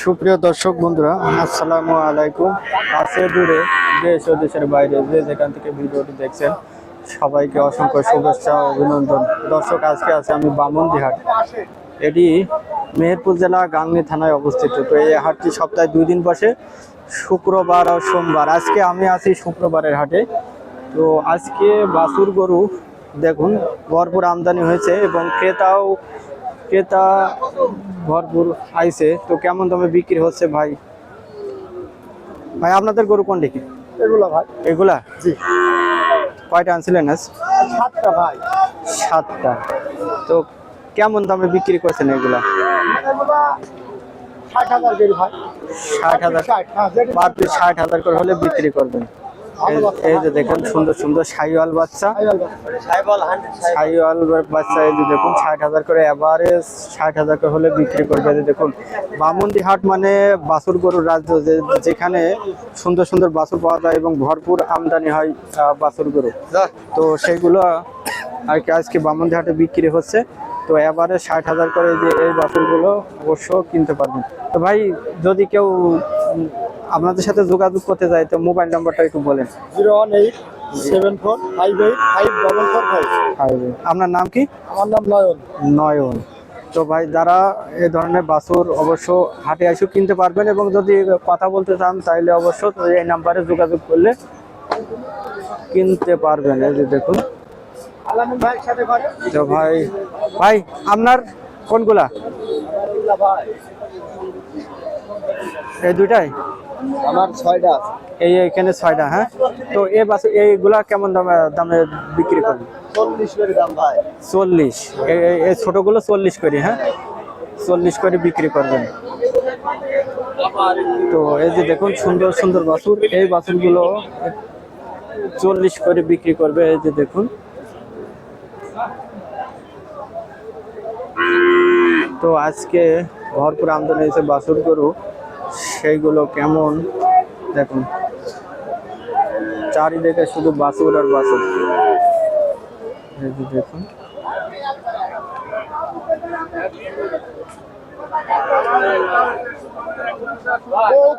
সুপ্রিয় দর্শক বন্ধুরা, আসসালামু আলাইকুম। কাছে দূরে দেশ ও দেশের বাইরে যে যেখান থেকে ভিডিওটি দেখছেন, সবাইকে অসংখ্য শুভেচ্ছা অভিনন্দন। দর্শক, আজকে আছে আমি বামন্দিহাট। এটি মেহেরপুর জেলা গাংনী থানায় অবস্থিত। তো এই হাটটি সপ্তাহে দুই দিন বসে, শুক্রবার ও সোমবার। আজকে আমি আছি শুক্রবারের হাটে। তো আজকে বাছুর গরু, দেখুন, ভরপুর আমদানি হয়েছে এবং ক্রেতাও ক্রেতা ভরপুর আইছে তো কেমন দামে বিক্রি হচ্ছে ভাই? ভাই আপনাদের গরু কোন দিকে এগুলা ভাই। এগুলা? জি। কয়টা আনছিলেন আজ? সাতটা ভাই। সাতটা। তো কেমন দামে বিক্রি করছেন এগুলা? হ্যাঁ ষাট হাজার করে হলে বিক্রি করবেন। এই- যে দেখুন সুন্দর সুন্দর সাইওয়াল বাচ্চা। সাইওয়াল বাচ্চা এই যে দেখুন ষাট হাজার করে এভারেজ ষাট হাজার করে হলে বিক্রি করবে। যে দেখুন বামুন্দি হাট মানে বাছুর গরুর রাজ্য যে যেখানে সুন্দর সুন্দর বাছুর পাওয়া যায় এবং ভরপুর আমদানি হয় বাছুর গরু। তো সেগুলো আর কি আজকে বামুন্দি হাটে বিক্রি হচ্ছে। তো এবারে ষাট হাজার করে যে এই বাছুরগুলো অবশ্য কিনতে পারবেন। তো ভাই যদি কেউ আপনাদের সাথে যোগাযোগ করতে চাই তো মোবাইল নাম্বারটা একটু বলেন। Zero one eight seven four five eight five double four five. আর আপনার নাম কি? আমার নাম নয়ন। নয়ন। তো ভাই যারা এ ধরনের বাছুর অবশ্য হাটে এসে কিনতে পারবেন এবং যদি কথা বলতে চান তাহলে অবশ্য এই নাম্বারে যোগাযোগ করলে কিনতে পারবেন। এই যে দেখুন। তো ভাই ভাই আপনার কোনগুলা? এই দুইটাই? আমার ছয়টা এই এখানে ছয়টা হ্যাঁ? তো এই বাছুর এইগুলা কেমন দামে দামে বিক্রি করবেন চল্লিশ করে দাম ভাই। চল্লিশ। এই ছোটগুলো চল্লিশ করে হ্যাঁ? চল্লিশ করে বিক্রি করবেন। তো এই যে দেখুন সুন্দর সুন্দর বাসুর। এই বাসুরগুলো চল্লিশ করে বিক্রি করবে এই যে দেখুন। তো আজকে ভরপুর আমদানি হয়েছে বাছুর গরু। সেইগুলো কেমন দেখুন চারিদিকে শুধু বাছুর আর বাছুর দেখুন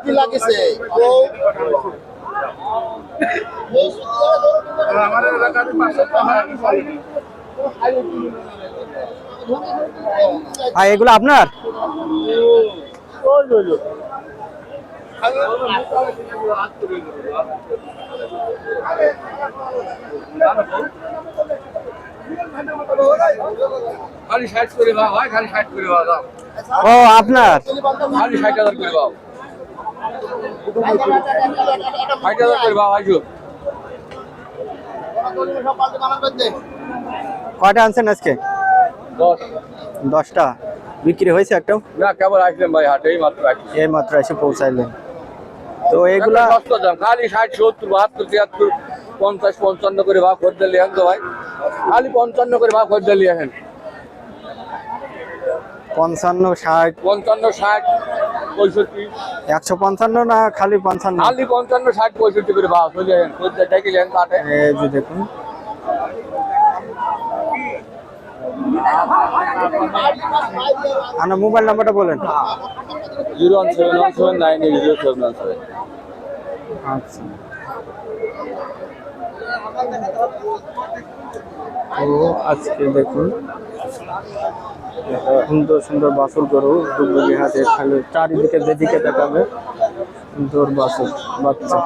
কি লাগেছে বউ আর এগুলো আপনার খালি ষাট করে বা হয় খালি ষাট করে বা দাও। ও আপনার? খালি ষাট হাজার করে বাও ষাট হাজার করে বাও আইসো। কয়টা আনছেন আজকে? দশ। দশটা। বিক্রি হয়েছে একটাও? না কেবল আসলাম ভাই হাটে এই মাত্র এই মাত্র এসে পৌঁছাইলেন। তো এগুলা খালি ষাট সত্তর বাহাত্তর তিয়াত্তর পঞ্চাশ পঞ্চান্ন করে ভাগ করে দিলি তো ভাই? খালি পঞ্চান্ন করে ভাগ করে দিলি এখন পঞ্চান্ন ষাট। পঞ্চান্ন ষাট পঁয়ষট্টি। একশো পঞ্চান্ন না খালি পঞ্চান্ন? খালি পঞ্চান্ন ষাট পঁয়ষট্টি করে ভাগ হয়ে যায় খদ্দের ডেকে যান কাটে এই যে দেখুন। মোবাইল নাম্বারটা বলেন। Zero one seven one seven nine eight zero seven one seven. আচ্ছা। তো আজকে দেখুন সুন্দর সুন্দর বাসুর গরু ডুবুরি হাটে খালি চারিদিকে যেদিকে দেখাবে সুন্দর বাসুর বাচ্চা।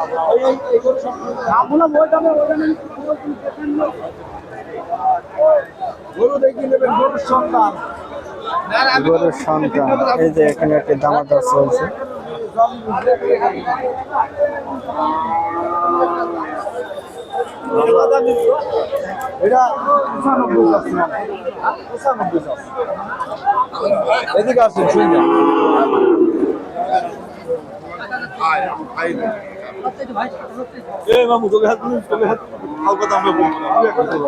গরুর সন্তান এই যে এখানে একটা দামাদার চলছে। এটা পঁচানব্বই যাচ্ছে না পঁচানব্বই যাচ্ছে এদিকে আসছেন শুনছেন এই মামু তোকে হাত তোকে হাত হালকা দামে বলব না। তুই একটা করব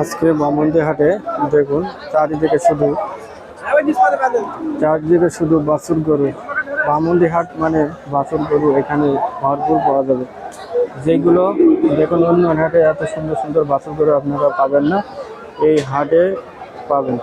আজকে বামন্দি হাটে দেখুন চারিদিকে শুধু চারদিকে শুধু বাছুর গরু। বামন্দি হাট মানে বাসন গরু এখানে ভরপুর পাওয়া যাবে। যেগুলো দেখুন অন্য হাটে এত সুন্দর সুন্দর বাসন গরু আপনারা পাবেন না। এই হাটে পাবেন।